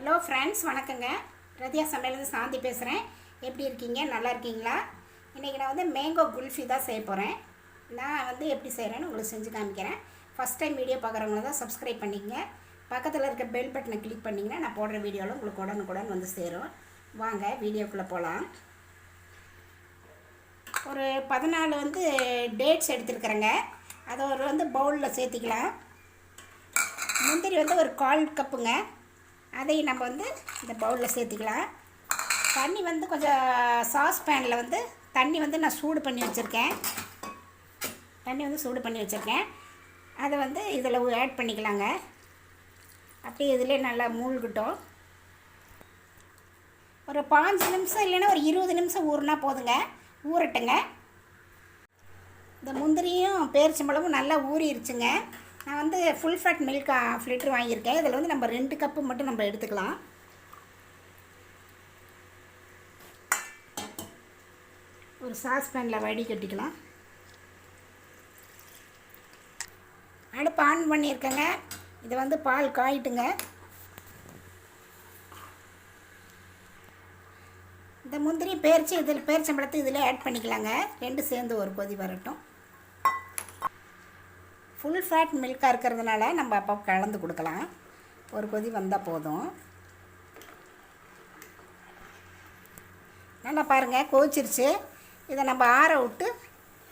Hello friends வணக்கங்க. ரதியா சமையலேருந்து சாந்தி பேசுகிறேன் எப்படி இருக்கீங்க? நல்லா இருக்கீங்களா? இன்றைக்கி நான் வந்து மேங்கோ குல்ஃபி தான் செய்ய போகிறேன் நான் வந்து எப்படி செய்கிறேன்னு உங்களுக்கு செஞ்சு காமிக்கிறேன். ஃபஸ்ட் டைம் வீடியோ பார்க்குறவங்கள தான் சப்ஸ்கிரைப் பண்ணிக்கங்க. பக்கத்தில் இருக்க பெல் பட்டனை கிளிக் பண்ணிங்கன்னா நான் போடுற வீடியோவில் உங்களுக்கு உடனுக்குடன் வந்து சேரும். வாங்க வீடியோக்குள்ளே போகலாம் ஒரு பதினாலு வந்து டேட்ஸ் எடுத்துருக்குறேங்க. அதை ஒரு வந்து பவுலில் சேர்த்திக்கலாம். முந்திரி வந்து ஒரு கால் கப்புங்க அதையும் நம்ம வந்து இந்த பவுலில் சேர்த்திக்கலாம். தண்ணி வந்து கொஞ்சம் சாஸ் பேனில் வந்து தண்ணி வந்து நான் சூடு பண்ணி வச்சுருக்கேன். தண்ணி வந்து சூடு பண்ணி வச்சுருக்கேன். அதை வந்து இதில் ஆட் பண்ணிக்கலாங்க. அப்படியே இதிலே நல்லா மூழ்கிட்டோம். ஒரு பாஞ்சு நிமிஷம் இல்லைன்னா ஒரு இருபது நிமிஷம் ஊறினா போதுங்க. ஊறட்டுங்க. இந்த முந்திரியும் பேரிச்சம்பழமும் நல்லா ஊறிடுச்சுங்க நான் வந்து full fat milk half litre வாங்கியிருக்கேன். இதில் வந்து நம்ம ரெண்டு கப்பு மட்டும் நம்ம எடுத்துக்கலாம். ஒரு சாஸ் பேனில் வடி கட்டிக்கலாம். அடுப்பு ஆன் பண்ணியிருக்கேங்க. இதை வந்து பால் காயிட்டுங்க. இந்த முந்திரி பேரிச்சு இதில் பேரிச்சம்பழத்தை இதில் ஆட் பண்ணிக்கலாங்க. ரெண்டு சேர்ந்து ஒரு கொதி வரட்டும். ஃபுல் ஃபேட் மில்காக இருக்கிறதுனால நம்ம அப்போ கலந்து கொடுக்கலாம். ஒரு கொதி வந்தால் போதும். நல்லா பாருங்கள் கொதிச்சிருச்சு இதை நம்ம ஆற விட்டு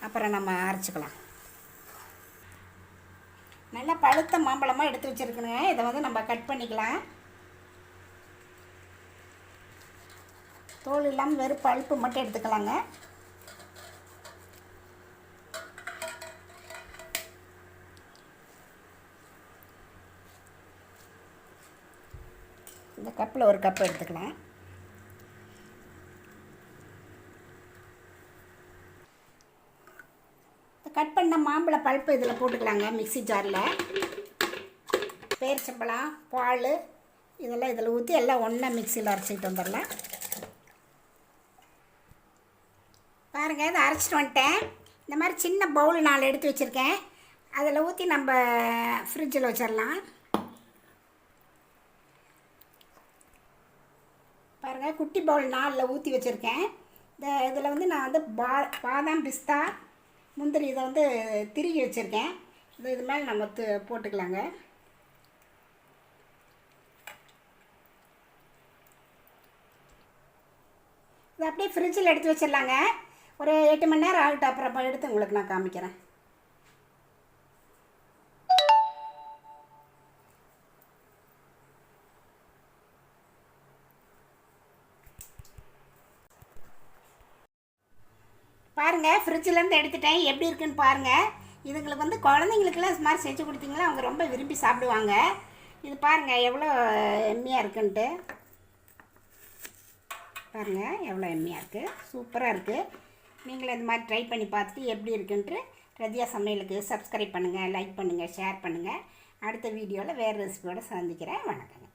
அப்புறம் நம்ம அரைச்சிக்கலாம். நல்லா பழுத்த மாம்பழமாக எடுத்து வச்சுருக்கணுங்க. இதை வந்து நம்ம கட் பண்ணிக்கலாம். தோல் இல்லாமல் வெறும் பழுப்பு மட்டும் எடுத்துக்கலாங்க. இந்த கப்பில் ஒரு கப் எடுத்துக்கலாம். கட் பண்ண மாம்பழ பழுப்பு இதில் போட்டுக்கலாங்க மிக்ஸி ஜாரில். பேரிச்சம்பழம் பால் இதெல்லாம் இதில் ஊற்றி எல்லாம் ஒன்றா மிக்சியில் அரைச்சிட்டு வந்துடலாம். பாருங்கள் இதை அரைச்சிட்டு வந்துட்டேன். இந்த மாதிரி சின்ன பவுல் நாலு எடுத்து வச்சுருக்கேன். அதில் ஊற்றி நம்ம ஃப்ரிட்ஜில் வச்சிடலாம். பாருங்கள் குட்டி பவுல் நாலில் ஊற்றி வச்சுருக்கேன். இந்த இதில் வந்து நான் வந்து பா பாதாம் பிஸ்தா முந்திரி இதை வந்து திருகி வச்சுருக்கேன். இது இது மேலே நம்ம து போட்டுக்கலாங்க. இது அப்படியே ஃப்ரிட்ஜில் எடுத்து வச்சிடலாங்க. ஒரு எட்டு மணி நேரம் ஆகிட்ட அப்புறம் எடுத்து உங்களுக்கு நான் காமிக்கிறேன். பாருங்கள் ஃப்ரிட்ஜிலேருந்து எடுத்துட்டேன். எப்படி இருக்குன்னு பாருங்கள் இதுங்களுக்கு வந்து குழந்தைங்களுக்குலாம் இது மாதிரி செஞ்சு கொடுத்தீங்களா அவங்க ரொம்ப விரும்பி சாப்பிடுவாங்க. இது பாருங்கள் எவ்வளோ எம்மியாக இருக்குன்ட்டு. பாருங்கள் எவ்வளோ எம்மியாக இருக்குது சூப்பராக இருக்குது நீங்களும் இந்த மாதிரி ட்ரை பண்ணி பார்த்துட்டு எப்படி இருக்குன்ட்டு ரதியா சமையலுக்கு சப்ஸ்கிரைப் பண்ணுங்கள் லைக் பண்ணுங்கள் ஷேர் பண்ணுங்கள் அடுத்த வீடியோவில் வேறு ரெசிபியோடு சந்திக்கிறேன். வணக்கங்க.